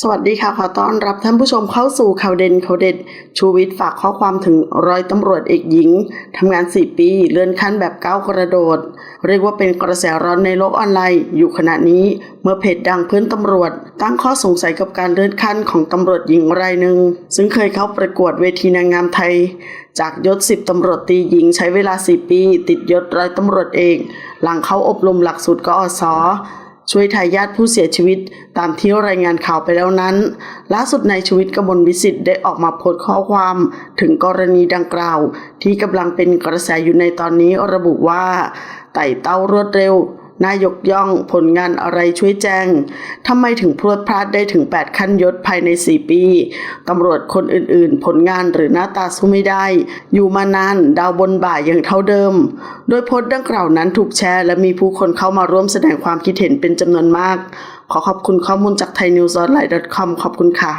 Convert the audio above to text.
สวัสดีค่ะ ขอต้อนรับท่านผู้ชมเข้าสู่ข่าวเด่นข่าวเด็ด ชูวิทย์ฝากข้อความถึงร้อยตำรวจเอกหญิงทำงาน 4 ปี เลื่อนขั้นแบบก้าวกระโดด เรียกว่าเป็นกระแสร้อนในโลกออนไลน์ อยู่ขณะนี้ เมื่อเพจดังเพื่อนตำรวจ ตั้งข้อสงสัยกับการเลื่อนขั้นของตำรวจหญิงรายหนึ่ง ซึ่งเคยเข้าประกวดเวทีนางงามไทย จากยศ 10ตำรวจตีหญิงใช้เวลา 4 ปี ติดยศร้อยตำรวจเอกหลังเข้าอบรมหลักสูตรกอส ช่วยทายาทผู้เสียชีวิตตามที่รายงานข่าวไปแล้วนั้น ล่าสุดในชีวิตกบลวิสิทธิ์ได้ออกมาโพสต์ข้อความถึงกรณีดังกล่าว ที่กำลังเป็นกระแสอยู่ในตอนนี้ระบุว่า ไต่เต้ารวดเร็ว นายกย่องผลงานอะไรช่วยแจ้งทำไมถึงพรวดพลาดได้ถึง 8 ขั้นยศภายใน 4 ปีตำรวจคนอื่นๆ ผลงานหรือหน้าตาสู้ไม่ได้ อยู่มานานดาวบนบ่ายอย่างเท่าเดิม โดยโพสต์ดังกล่าวนั้นถูกแชร์ และมีผู้คนเข้ามาร่วมแสดงความคิดเห็นเป็นจำนวนมาก ขอขอบคุณข้อมูลจากไทยนิวส์ออนไลน์ .com ขอบคุณค่ะ